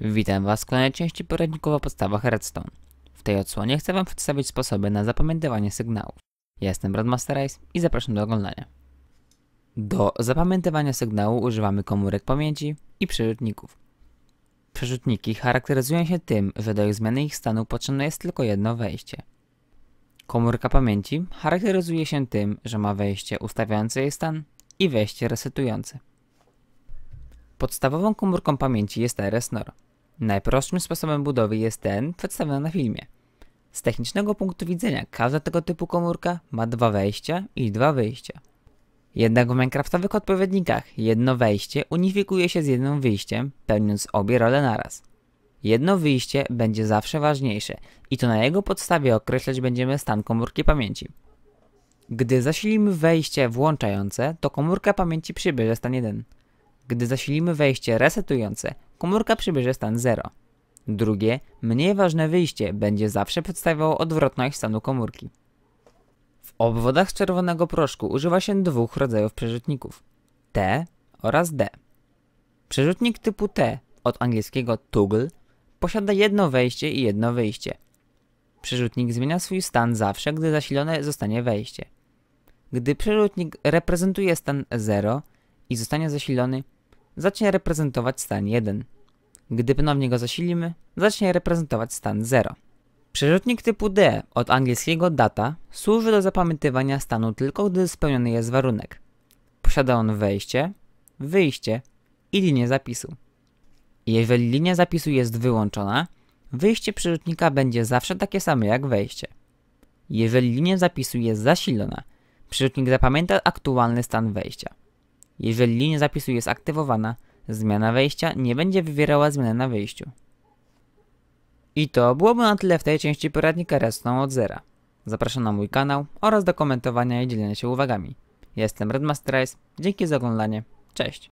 Witam Was w kolejnej części poradników o podstawach Redstone. W tej odsłonie chcę Wam przedstawić sposoby na zapamiętywanie sygnałów. Jestem Radmaster Ice i zapraszam do oglądania. Do zapamiętywania sygnału używamy komórek pamięci i przerzutników. Przerzutniki charakteryzują się tym, że do ich zmiany ich stanu potrzebne jest tylko jedno wejście. Komórka pamięci charakteryzuje się tym, że ma wejście ustawiające jej stan i wejście resetujące. Podstawową komórką pamięci jest RS-NOR. Najprostszym sposobem budowy jest ten przedstawiony na filmie. Z technicznego punktu widzenia każda tego typu komórka ma dwa wejścia i dwa wyjścia. Jednak w minecraftowych odpowiednikach jedno wejście unifikuje się z jednym wyjściem, pełniąc obie role naraz. Jedno wyjście będzie zawsze ważniejsze i to na jego podstawie określać będziemy stan komórki pamięci. Gdy zasilimy wejście włączające, to komórka pamięci przybierze stan 1. Gdy zasilimy wejście resetujące, komórka przybierze stan 0. Drugie, mniej ważne wyjście będzie zawsze przedstawiało odwrotność stanu komórki. W obwodach czerwonego proszku używa się dwóch rodzajów przerzutników: T oraz D. Przerzutnik typu T, od angielskiego toggle, posiada jedno wejście i jedno wyjście. Przerzutnik zmienia swój stan zawsze, gdy zasilone zostanie wejście. Gdy przerzutnik reprezentuje stan 0 i zostanie zasilony, zacznie reprezentować stan 1. Gdy ponownie go zasilimy, zacznie reprezentować stan 0. Przerzutnik typu D, od angielskiego data, służy do zapamiętywania stanu tylko gdy spełniony jest warunek. Posiada on wejście, wyjście i linię zapisu. Jeżeli linia zapisu jest wyłączona, wyjście przerzutnika będzie zawsze takie samo jak wejście. Jeżeli linia zapisu jest zasilona, przerzutnik zapamięta aktualny stan wejścia. Jeżeli linia zapisu jest aktywowana, zmiana wejścia nie będzie wywierała zmiany na wyjściu. I to byłoby na tyle w tej części poradnika Redstone od zera. Zapraszam na mój kanał oraz do komentowania i dzielenia się uwagami. Jestem Redmaster Ice, dzięki za oglądanie, cześć!